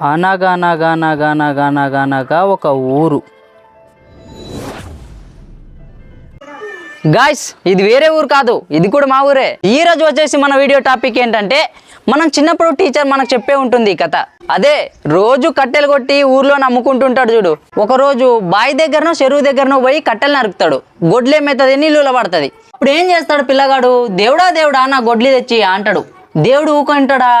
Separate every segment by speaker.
Speaker 1: అనగనగనగనగనగనగా ఒక ఊరు. గాయ్స్ ఇది వేరే ఊరు కాదు ఇది కూడా మా ఊరే. ఈ రోజు వచ్చేసి మన వీడియో టాపిక్ ఏంటంటే మనం చిన్నప్పుడు టీచర్ మనకు చెప్పే ఉంటుంది ఈ కథ. అదే రోజు కట్టెలు కొట్టి ఊర్లో నమ్ముకుంటుంటాడు చూడు. ఒక రోజు బావి దగ్గరనో చెరువు దగ్గరనో పోయి కట్టెలు నరుకుతాడు. గొడ్లు ఏమవుతుంది నీళ్ళు పడుతుంది ఇప్పుడు ఏం చేస్తాడు పిల్లగాడు? దేవుడా దేవుడా నా గొడ్లు తెచ్చి అంటాడు. దేవుడు ఊకుంటాడా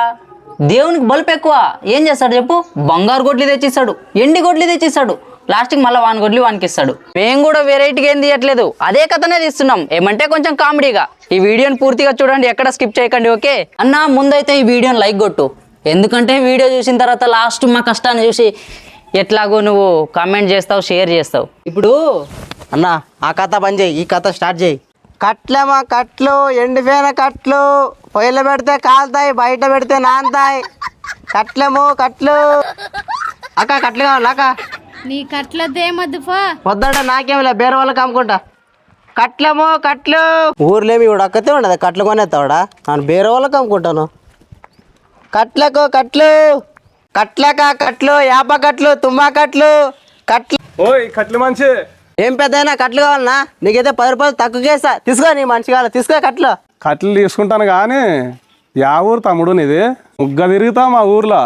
Speaker 1: దేవునికి బలుపు ఎక్కువ. ఏం చేస్తాడు చెప్పు? బంగారు గొడ్లు తెచ్చిస్తాడు. ఎండి గొడ్లు తెచ్చిస్తాడు. లాస్ట్కి మళ్ళీ వాని గొడ్లు వానికి ఇస్తాడు మేము కూడా వెరైటీగా ఏం తీయట్లేదు. అదే కథనే తీస్తున్నాం. ఏమంటే కొంచెం కామెడీగా ఈ వీడియోని పూర్తిగా చూడండి. ఎక్కడ స్కిప్ చేయకండి ఓకే? అన్న ముందైతే ఈ వీడియోని లైక్ కొట్టు. ఎందుకంటే వీడియో చూసిన తర్వాత లాస్ట్ మా కష్టాన్ని చూసి ఎట్లాగో నువ్వు కామెంట్ చేస్తావు షేర్ చేస్తావు. ఇప్పుడు
Speaker 2: అన్న ఆ కథ బంద్ చేయి. ఈ కథ స్టార్ట్ చేయి. కట్లేమా కట్లు ఎండిపోయిన కట్లు. పొయ్యిలో పెడితే కాలుతాయి బయట పెడితే నానతాయి కట్లేము కట్లు. అక్క కట్లు కావాలి అక్క?
Speaker 3: నీ కట్లదేమద్దు పో
Speaker 2: వద్దంట నాకేం లే బేర వాళ్ళకి అమ్ముకుంటా. కట్లేమో కట్లు. ఊర్లేమి ఇప్పుడు అక్కతే ఉండదు? కట్లు కొనేస్తావాడా నేను బేరే వాళ్ళకి అమ్ముకుంటాను. కట్లకు కట్లు. కట్లక కట్లు యాప కట్లు తుమ్మా కట్లు. కట్లు
Speaker 4: ఓయ్ కట్లు మంచి.
Speaker 2: ఏం పెద్దయినా కట్లు కావాలన్నా? నీకైతే పది రూపాయలు తక్కువకే ఇస్తా తీసుకో నీ మంచి కావాలి తీసుకో కట్లు.
Speaker 4: కట్లు తీసుకుంటాను కానీ యా ఊరు తమ్ముడు నీది. ముగ్గ తిరుగుతా మా ఊర్లో.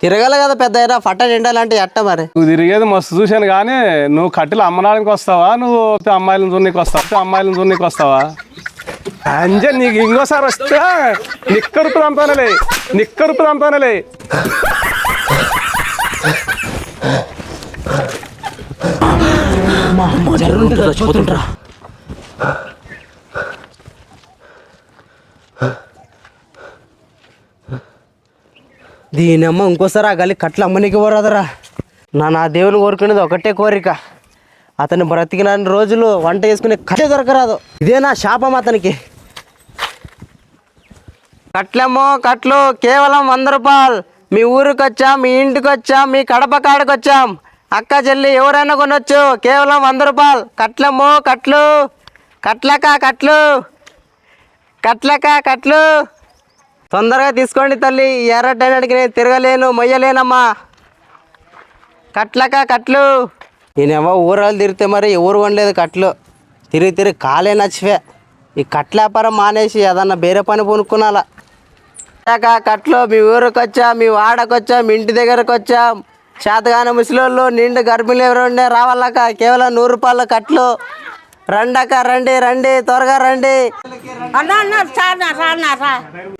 Speaker 2: తిరగల కదా పెద్ద పట్ట నిండాలంటే ఎట్ట మరి?
Speaker 4: నువ్వు తిరిగేది మస్తు చూశాను కానీ నువ్వు కట్టెలు అమ్మడానికి వస్తావా? నువ్వు అమ్మాయిలను చూడనీకి వస్తావా? అమ్మాయిలను చూడనీకి వస్తావా? అంజే నీకు ఇంకోసారి వస్తే నిక్కరుపు అంతానలే నిక్కరుపు అంతానలే
Speaker 2: దీనమ్మ ఇంకోసారి ఆ గలి కట్లు అమ్మనికి పోరాదరా. నా నా దేవుని కోరుకునేది ఒకటే కోరిక. అతను బ్రతికిన రోజులు వంట చేసుకునే కట్టే దొరకరాదు. ఇదే నా శాపం అతనికి. కట్లమ్మో కట్లు కేవలం వంద రూపాయలు. మీ ఊరికి వచ్చాం మీ ఇంటికి వచ్చాం మీ కడప కాడికి వచ్చాం అక్క చెల్లి ఎవరైనా కొనొచ్చు. కేవలం వంద రూపాయలు. కట్లమ్మో కట్లు. కట్లక కట్లు. కట్లక కట్లు. తొందరగా తీసుకోండి తల్లి. ఈ ఎర్రటైనడికి నేను తిరగలేను మొయ్యలేనమ్మా. కట్లక కట్లు. నేనేమో ఊరాలు తిరిగితే మరి ఎవరు వండలేదు కట్లు. తిరిగి తిరిగి కాలే నచ్చివే. ఈ కట్ల వ్యాపారం మానేసి ఏదన్నా బేరే పని కొనుక్కున్నాలా కట్లు. మీ ఊరికి వచ్చాం మీ వాడకొచ్చా మీ ఇంటి దగ్గరకు వచ్చాం. శాతగాన ముసలోళ్ళు నిండు గర్భిణీలు ఎవరు ఉండే రావాలక కేవలం నూరు రూపాయల కట్లు. రండక రండి రండి త్వరగా రండి.
Speaker 5: అన్న చాలా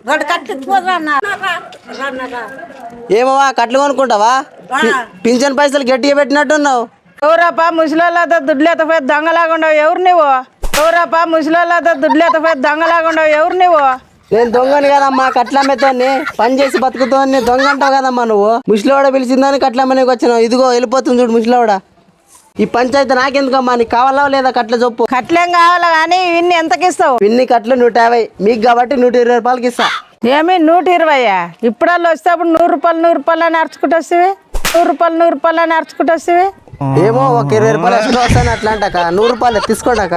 Speaker 5: రెండు కట్లు
Speaker 2: ఏమవా కట్లు కొనుక్కుంటావా? పింఛన్ పైసలు గట్టిగా పెట్టినట్టున్నావు.
Speaker 6: ఎవరప్ప ముసలితో దుడ్లు ఎత్తపోయి దొంగలాగా ఉండవు ఎవరు నువ్వు ఎవరప్ప ముసలితో దుడ్లు ఎత్తపోయి దొంగలాగా ఉండవు ఎవరు నువ్వు
Speaker 2: నేను దొంగని కదమ్మా కట్లమ్మతోని పని చేసి బతుకుతోని దొంగ అంటావు కదమ్మా నువ్వు. ముసలివాడ పిలిచిందని కట్లమ్మనికి వచ్చినావు ఇదిగో వెళ్ళిపోతుంది చూడు ముసలివాడ ఈ పంచాయతీ నాకెందుకమ్మా నీకు కావాలా లేదా కట్ల చొప్పు
Speaker 6: కట్లేం కావాలి కానీ ఇవన్నీ ఎంతకి ఇస్తావు
Speaker 2: ఇన్ని కట్లు నూట యాభై. మీకు కాబట్టి నూట ఇరవై రూపాయలకి ఇస్తా.
Speaker 6: ఏమి నూట ఇరవయ్యా ఇప్పుడల్లా వస్తేప్పుడు నూరు రూపాయలు నూరు రూపాయలు అని అరుచుకుంటూ వస్తేవి? నూరు రూపాయలు నూరు రూపాయలు అని అరుచుకుంటూ వస్తేవి?
Speaker 2: ఏమో ఒక ఇరవై రూపాయలు ఎక్స్ట్రా వస్తాను అట్లా అంటాక నూరు రూపాయలు తీసుకోడాక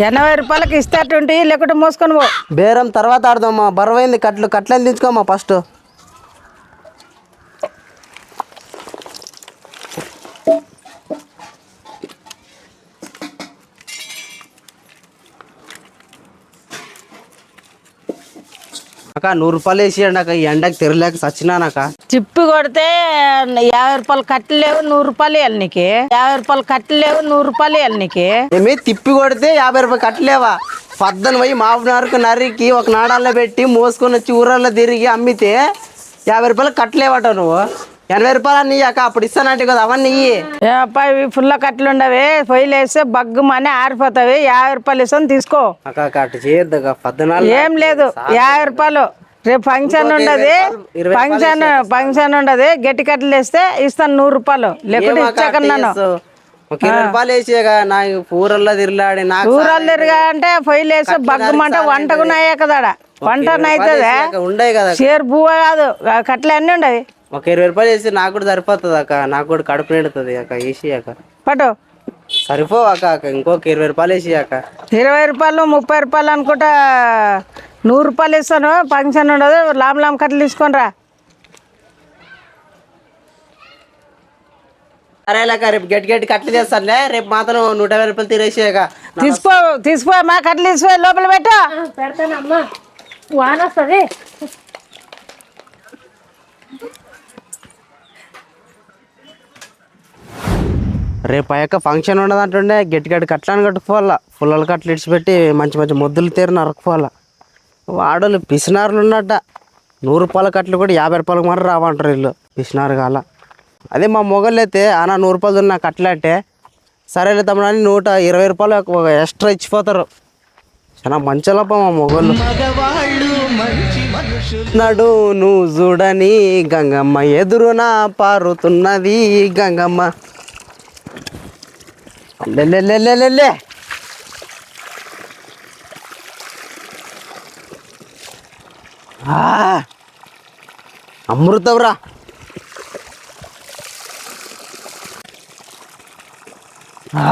Speaker 6: ఎనభై రూపాయలకి ఇస్తాటుంటే లేకుంటే మోసుకొని పో.
Speaker 2: బేరం తర్వాత ఆడదామా బరువైంది కట్లు కట్లని దించుకోమ్మా ఫస్ట్. అక్క నూరు రూపాయలు వేసి అక్క ఈ ఎండకి తిరగలేక చచ్చినానక్క
Speaker 6: చిప్పి కొడితే యాభై రూపాయలు కట్టలేవు నూరు రూపాయలు ఇవ్వాలి నీకు. యాభై రూపాయలు కట్టలేవు నూరు రూపాయలు ఇవ్వాలి నీకు.
Speaker 2: ఏమి తిప్పి కొడితే యాభై రూపాయలు కట్టలేవా? పద్దన పోయి మాపునారుకు నరికి ఒక నాడాల్లో పెట్టి మోసుకొని వచ్చి ఊరల్లో తిరిగి అమ్మితే యాభై రూపాయలు కట్టలేవట నువ్వు. ఎనభై రూపాయలు అన్నీ అక్క అప్పుడు ఇస్తానంటే కదా అవన్నీ
Speaker 6: ఇవి ఫుల్ కట్టలు ఉండవి పొయ్యిలు వేస్తే బగ్గుమని ఆరిపోతావి యాభై రూపాయలు ఇస్తాను తీసుకో.
Speaker 2: అక్క అటు చేయొద్దు
Speaker 6: ఏం లేదు యాభై రూపాయలు. రేపు ఫంక్షన్ ఉండదు.
Speaker 2: ఇరవై
Speaker 6: ఫంక్షన్ ఫంక్షన్ ఉండదు. గట్టి కట్టలు వేస్తే ఇస్తాను నూరు రూపాయలు. లేకుంటే ఇచ్చాకన్నాను
Speaker 2: ఊరల్లో తిరలాడి
Speaker 6: తిరిగా అంటే పొయ్యిలు వేస్తే బగ్గుమంటే వంట కూడా అయ్యా కదా. వంట అవుతుంది
Speaker 2: ఉండే కదా
Speaker 6: చీర పువ్వు కాదు కట్టలు అన్నీ ఉండవు.
Speaker 2: ఒక ఇరవై రూపాయలు వేసి నాకు కూడా సరిపోతుంది అక్క. నాకు కూడా కడుపు నిండుతుంది అక్క వేసి అక్క
Speaker 6: పట్టు.
Speaker 2: సరిపోవు అక్క అక్క. ఇంకొక ఇరవై రూపాయలు వేసి అక్క
Speaker 6: ఇరవై రూపాయలు ముప్పై రూపాయలు అనుకుంటా నూరు రూపాయలు ఇస్తాను ఫంక్షన్ ఉండదు లామ్ లామ్ కట్టలు తీసుకొని రా.
Speaker 2: సరే లేక రేపు గట్టి గట్టి కట్లు చేస్తానులే రేపు మాత్రం నూట యాభై రూపాయలు తీరేసాక
Speaker 6: తీసుకో తీసుకో మా కట్టలు తీసిపోయి లోపల పెట్టు.
Speaker 3: పెడతానమ్మా వాన వస్తుంది.
Speaker 2: రేపు అయ్యాక ఫంక్షన్ ఉండదంటుండే గట్టి గట్టి కట్లని కట్టుకోవాలా పుల్లల కట్లు ఇడిచిపెట్టి మంచి మంచి మొద్దులు తీరు నరకపోవాలా వాడలు పిసినారులు ఉన్నట్ట నూరు రూపాయల కట్లు కూడా యాభై రూపాయలకు మరి రావంటారు వీళ్ళు. పిసినారు కాల. అదే మా మొగళ్ళు అయితే ఆనా నూరు రూపాయలు ఉన్న కట్లంటే సరేలే తమ్ముడు అని నూట ఇరవై రూపాయలు ఒక ఎక్స్ట్రా ఇచ్చిపోతారు. చాలా మంచిలప్ప మా మొగళ్ళు. నడు నువ్వు చూడని గంగమ్మ ఎదురున పారుతున్నది గంగమ్మ. లే. అమృతంరా ఆ.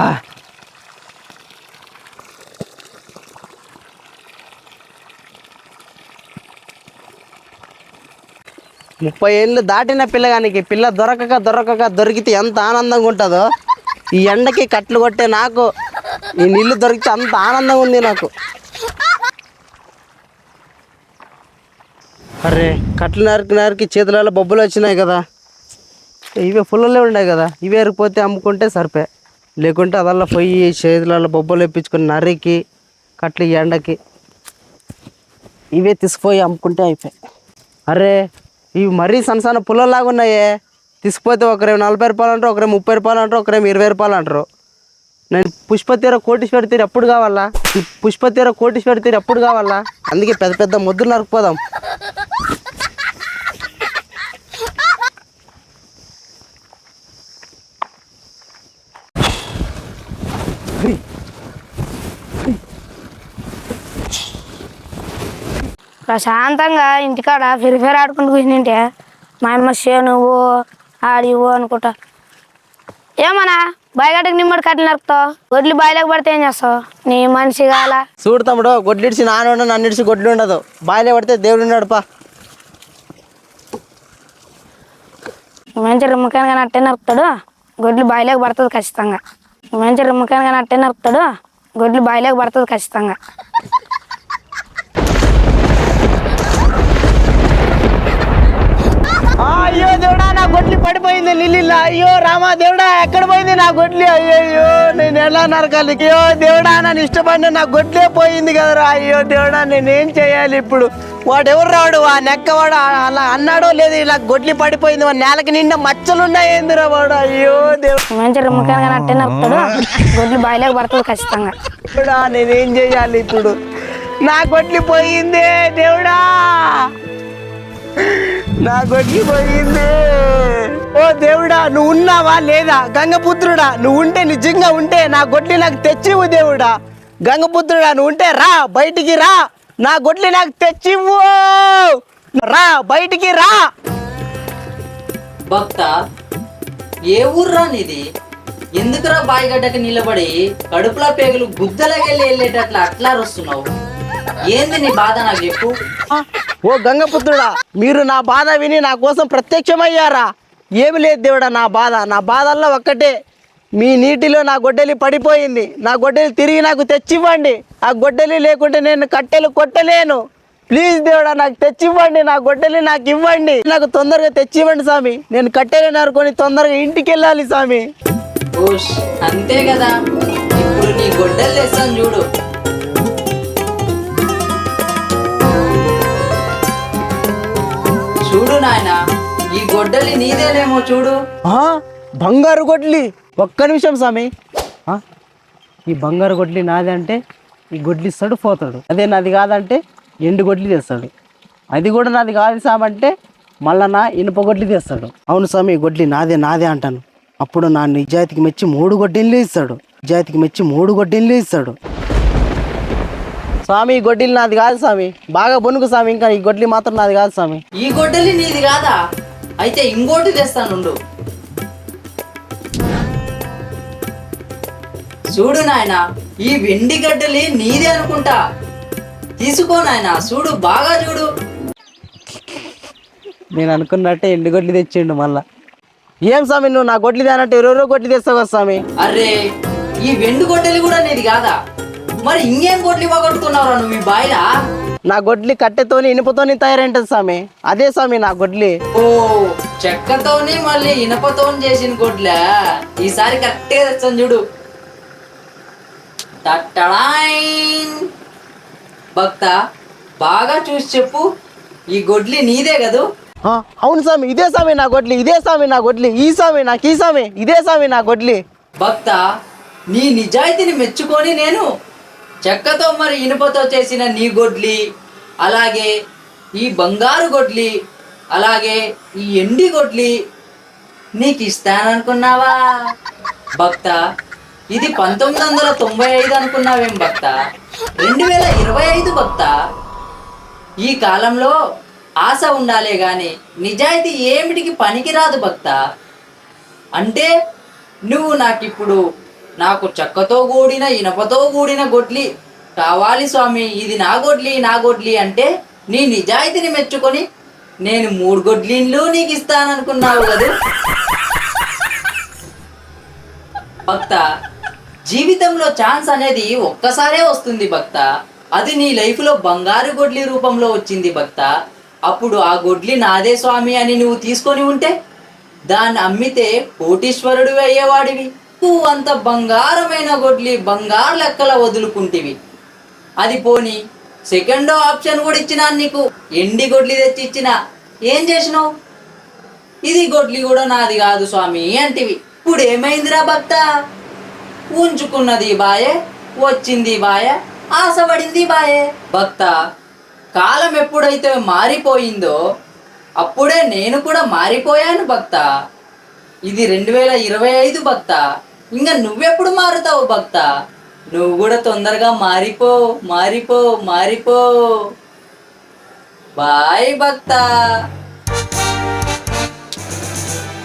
Speaker 2: ముప్పై ఏళ్ళు దాటిన పిల్లగానికి పిల్ల దొరకక దొరకక దొరికితే ఎంత ఆనందంగా ఉంటుందో. ఈ ఎండకి కట్లు కొట్టే నాకు ఈ నీళ్ళు దొరికితే అంత ఆనందంగా ఉంది నాకు. అరే కట్లు నరికి నరికి చేతులలో బొబ్బులు వచ్చినాయి కదా. ఇవే పుల్లలే ఉన్నాయి కదా. ఇవే ఎరిగిపోతే అమ్ముకుంటే సరిపే. లేకుంటే అదల్లా పోయి చేతులలో బొబ్బలు ఇప్పించుకుని నరికి కట్లు ఈ ఎండకి ఇవే తీసుకుపోయి అమ్ముకుంటే అయిపోయాయి అరే ఇవి మరీ సన్న సన్న పుల్లలాగా ఉన్నాయే. తీసుకుపోతే ఒకరేమో నలభై రూపాయలు అంటారు ఒకరేమో ముప్పై రూపాయలు అంటారు ఒకరేమో ఇరవై రూపాయలు అంటారు. నేను పుష్పతీర కోటీశ్వరి తీరు ఎప్పుడు కావాలా? పుష్పతీర కోటీశ్వరి తీరు ఎప్పుడు కావాలా? అందుకే పెద్ద పెద్ద ముద్దులు నరుకుపోదాం.
Speaker 7: ప్రశాంతంగా ఇంటికాడ ఫిరిఫేర్ ఆడుకుంటూ కూర్చుంటే మా అమ్మ నువ్వు ఆడివు అనుకుంటా. ఏమన్నా బాయిగడ్డకి నిమ్మడి కట్టలు నరుకుతావు? వడ్లు బాయిలోకి పడితే ఏం చేస్తావు? నీ మనిషి కాల
Speaker 2: చూడు తమ్ముడు గొడ్లిడిచి నాన్న నన్ను ఇడిచి గొడ్లు ఉండదు. బాయిలే పడితే దేవుడు ఉన్నాడు పా.
Speaker 7: మంచి రిమ్మకాయగా అట్టే నరుకుతాడు. గొడ్లు బాయిలోకి పడుతుంది ఖచ్చితంగా. మంచి రిమ్మకాయగా అట్టే నరుకుతాడు. గొడ్లు బాయిలోకి పడుతుంది ఖచ్చితంగా.
Speaker 2: అయ్యో దేవుడా నా గొడ్లు పడిపోయింది లిల్లిలా అయ్యో రామా దేవుడా ఎక్కడ పోయింది నా గొడ్లు? అయ్యో నేను ఎలా నరకాలి? అయ్యో దేవుడా నన్ను ఇష్టపడిన నా గొడ్లే పోయింది కదరా. అయ్యో దేవుడా నేనేం చేయాలి ఇప్పుడు? వాడు ఎవరు రాడు? ఆ నెక్కవాడు అలా అన్నాడో లేదు ఇలా గొడ్లి పడిపోయింది. వాడి నేలకి నిండా మచ్చలు ఉన్నాయేందిరా వాడు. అయ్యో దేవుడా.
Speaker 7: మంచి అట్టే గొడ్లు బాయిలోకి పడుతుంది ఖచ్చితంగా.
Speaker 2: నేనేం చేయాలి ఇప్పుడు? నా గొడ్లి పోయిందే దేవుడా. నా గొడ్లి పోయింది. ఓ దేవుడా నువ్వు ఉన్నావా లేదా? గంగపుత్రుడా నువ్వు ఉంటే నిజంగా ఉంటే నా గొడ్లి నాకు తెచ్చివు దేవుడా. గంగపుత్రుడా నువ్వు ఉంటే రా బయటికి రా. నా గొడ్లి నాకు తెచ్చివ్వు. రా బయటికి రా.
Speaker 1: భక్త ఏ ఊర్రా నీది? ఎందుకురా బాయిగడ్డకి నిలబడి కడుపులో పేగులు గుద్దలకెళ్ళి వెళ్ళేటట్లు అట్లా వస్తున్నావు ఏంది నీ బాధ నాకు చెప్పు.
Speaker 2: ఓ గంగపుత్రుడా మీరు నా బాధ విని నా కోసం ప్రత్యక్షమయ్యారా? ఏమి లేదు దేవుడా నా బాధ. నా బాధల్లో ఒక్కటే. మీ నీటిలో నా గొడ్డలి పడిపోయింది. నా గొడ్డలి తిరిగి నాకు తెచ్చివ్వండి. ఆ గొడ్డలి లేకుంటే నేను కట్టెలు కొట్టలేను. ప్లీజ్ దేవుడా నాకు తెచ్చివ్వండి. నా గొడ్డలి నాకు ఇవ్వండి. నాకు తొందరగా తెచ్చివ్వండి స్వామి. నేను కట్టెలు నరుకొని తొందరగా ఇంటికి వెళ్ళాలి స్వామి
Speaker 1: అంతే కదా. ఇప్పుడు నీ గొడ్డలు తెస్తాను చూడు. చూడు నాయనా ఈ గొడ్డలి నీదేనేమో చూడు.
Speaker 2: బంగారు గొడ్లి ఒక్క నిమిషం స్వామి. ఆ, ఈ బంగారు గొడ్లి నాది అంటే ఈ గొడ్లి ఇస్తాడు పోతాడు అదే నాది కాదంటే ఎండు గొడ్లి తెస్తాడు. అది కూడా నాది కాదు సామంటే మళ్ళా నా ఇనుప గొడ్లి తెస్తాడు. అవును స్వామి ఈ గొడ్లి నాదే నాదే అంటాను. అప్పుడు నా నిజాయితీకి మెచ్చి మూడు గొడ్డీలు ఇస్తాడు. నిజాయితీకి మెచ్చి మూడు గొడ్డీలు ఇస్తాడు. స్వామి ఈ గొడ్డీలు నాది కాదు స్వామి. బాగా బొనుకు స్వామి ఇంకా ఈ గొడ్లి మాత్రం నాది కాదు స్వామి.
Speaker 1: ఈ గొడ్డలి నీది కాదా? అయితే ఇంకోటి తెస్తానుండు. చూడు నాయనా ఈ వెండి గడ్డలి నీదే అనుకుంటా. తీసుకో నాయనా చూడు బాగా చూడు.
Speaker 2: నేను అనుకున్నట్టే ఎండుగొడ్లు తెచ్చిండు మళ్ళా. ఏం స్వామి నువ్వు నా గొడ్లు తేనంటే ఎవరెవరో గొడ్లు తెస్తావు కదా స్వామి?
Speaker 1: అరే ఈ వెండు గొడ్డలి కూడా నీది కాదా? మరి ఇంకేం గొడ్లు పోగొట్టుకున్నావురా నువ్వు ఈ బాయిలా?
Speaker 2: నా గొడ్లి కట్టెతోని ఇనుపతోని తయారైంటది స్వామి. అదే స్వామి నా గొడ్లి.
Speaker 1: ఓ చెక్కతోని మళ్ళీ ఇనపతోని చేసిన గొడ్లా? ఈసారి కరెక్ట్గా తెచ్చాను చూడు. భక్త బాగా చూసి చెప్పు. ఈ గొడ్లి నీదే కదూ?
Speaker 2: అవును స్వామి ఇదే స్వామి నా గొడ్లి ఇదే స్వామి నా గొడ్లి ఈ స్వామి నాకు ఈ స్వామి ఇదే స్వామి నా గొడ్లి.
Speaker 1: భక్త నీ నిజాయితీని మెచ్చుకొని నేను చెక్కతో మరి ఇనుపతో చేసిన నీ గొడ్లి అలాగే ఈ బంగారు గొడ్లి అలాగే ఈ ఎండి గొడ్లి నీకు ఇస్తాననుకున్నావా? భక్త ఇది పంతొమ్మిది వందల తొంభై ఐదు అనుకున్నావేం భక్త? రెండు వేల ఇరవై ఐదు భక్త? ఈ కాలంలో ఆశ ఉండాలే గాని నిజాయితీ ఏమిటికి పనికిరాదు భక్త? అంటే నువ్వు నాకిప్పుడు నాకు చెక్కతో కూడిన ఇనపతో కూడిన గొడ్లి కావాలి స్వామి. ఇది నా గొడ్లి నా గొడ్లి అంటే నీ నిజాయితీని మెచ్చుకొని నేను మూడు గొడ్లీన్లు నీకు ఇస్తాననుకున్నావు కదా? భక్త జీవితంలో ఛాన్స్ అనేది ఒక్కసారే వస్తుంది భక్త. అది నీ లైఫ్లో బంగారు గొడ్లి రూపంలో వచ్చింది భక్త. అప్పుడు ఆ గొడ్లి నాదే స్వామి అని నువ్వు తీసుకొని ఉంటే దాన్ని అమ్మితే కోటీశ్వరుడు అయ్యేవాడివి. నువ్వు అంత బంగారమైన గొడ్లి బంగారు లెక్కల వదులుకుంటివి. అది పోని సెకండో ఆప్షన్ కూడా ఇచ్చినా నీకు. ఎండి గొడ్లి తెచ్చి ఇచ్చిన. ఏం చేసినావు? ఇది గొడ్లి కూడా నాది కాదు స్వామి అంటివి. ఇప్పుడు ఏమైందిరా భక్త? ఉంచుకున్నది బాయే వచ్చింది బాయే ఆశపడింది బాయే. భక్త కాలం ఎప్పుడైతే మారిపోయిందో అప్పుడే నేను కూడా మారిపోయాను భక్త. ఇది రెండు వేల ఇరవై ఐదు భక్త. ఇంకా నువ్వెప్పుడు మారుతావు భక్త? నువ్వు కూడా తొందరగా మారిపో మారిపో మారిపో. బాయ్ భక్త.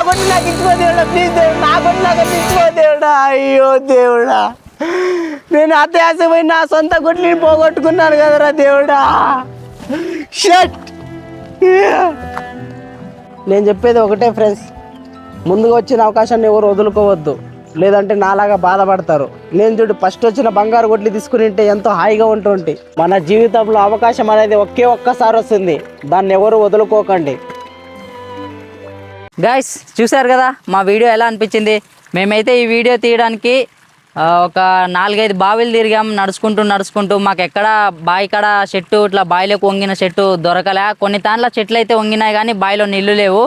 Speaker 2: నా నాకు ఇచ్చిపో దేవుడా? ప్లీజ్ దేవుడు నా గొడ్లు నాకు ఇచ్చిపో దేవుడా? అయ్యో దేవుడా. నేను అత్యాసపోయి నా సొంత గుడ్లని పోగొట్టుకున్నాను కదరా దేవుడా. షట్ నేను చెప్పేది ఒకటే ఫ్రెండ్స్ ముందుగా వచ్చిన అవకాశాన్ని ఎవరు వదులుకోవద్దు. లేదంటే నాలాగా బాధపడతారు. నేను చూడు ఫస్ట్ వచ్చిన బంగారు గొడ్లు తీసుకుని ఉంటే ఎంతో హాయిగా ఉంటుంటే. మన జీవితంలో అవకాశం అనేది ఒకే ఒక్కసారి వస్తుంది. దాన్ని ఎవరు వదులుకోకండి.
Speaker 1: గాయస్ చూశారు కదా మా వీడియో ఎలా అనిపించింది? మేమైతే ఈ వీడియో తీయడానికి ఒక నాలుగైదు బావిలు తిరిగాం నడుచుకుంటూ నడుచుకుంటూ. మాకు ఎక్కడ బావి కాడ చెట్టు ఇట్లా బావిలోకి వంగిన చెట్టు దొరకలే. కొన్ని తాండ్ల చెట్లు అయితే వంగినాయి కానీ బావిలో నీళ్ళు లేవు.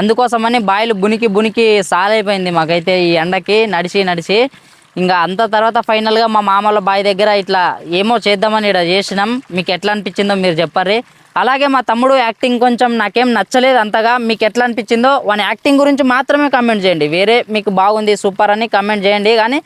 Speaker 1: అందుకోసమని బావిలు బునికి బునికి సాలైపోయింది మాకైతే ఈ ఎండకి నడిచి నడిచి. ఇంకా అంత తర్వాత ఫైనల్గా మా మామల బాయ్ దగ్గర ఇట్లా ఏమో చేద్దామని ఇక్కడ చేసినాం. మీకు ఎట్లా అనిపించిందో మీరు చెప్పర్రి. అలాగే మా తమ్ముడు యాక్టింగ్ కొంచెం నాకేం నచ్చలేదు అంతగా. మీకు ఎట్లా అనిపించిందో వాని యాక్టింగ్ గురించి మాత్రమే కమెంట్ చేయండి. వేరే మీకు బాగుంది సూపర్ అని కమెంట్ చేయండి. కానీ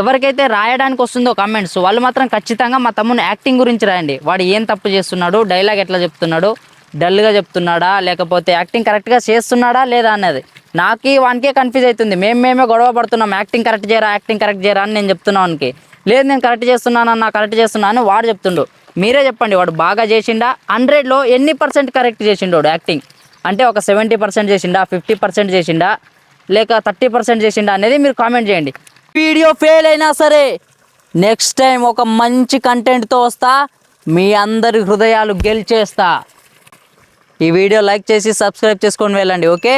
Speaker 1: ఎవరికైతే రాయడానికి వస్తుందో కమెంట్స్ వాళ్ళు మాత్రం ఖచ్చితంగా మా తమ్ముని యాక్టింగ్ గురించి రాయండి. వాడు ఏం తప్పు చేస్తున్నాడు డైలాగ్ ఎట్లా చెప్తున్నాడు డల్గా చెప్తున్నాడా? లేకపోతే యాక్టింగ్ కరెక్ట్గా చేస్తున్నాడా లేదా అనేది నాకు వానికే కన్ఫ్యూజ్ అవుతుంది మేము మేమే గొడవ పడుతున్నాం. యాక్టింగ్ కరెక్ట్ చేయరా? యాక్టింగ్ కరెక్ట్ చేయరా అని నేను చెప్తున్నా వానికి. లేదు నేను కరెక్ట్ చేస్తున్నానన్నా కరెక్ట్ చేస్తున్నాను వాడు చెప్తుండు. మీరే చెప్పండి వాడు బాగా చేసిండా? హండ్రెడ్లో ఎన్ని పర్సెంట్ కరెక్ట్ చేసిండు వాడు యాక్టింగ్? అంటే ఒక సెవెంటీ పర్సెంట్ చేసిండా? ఫిఫ్టీ పర్సెంట్ చేసిండా? లేక థర్టీ పర్సెంట్ చేసిండా అనేది మీరు కామెంట్ చేయండి. వీడియో ఫెయిల్ అయినా సరే నెక్స్ట్ టైం ఒక మంచి కంటెంట్తో వస్తా. మీ అందరి హృదయాలు గెలిచేస్తా. ఈ వీడియో లైక్ చేసి సబ్స్క్రైబ్ చేసుకొని వెళ్ళండి ఓకే?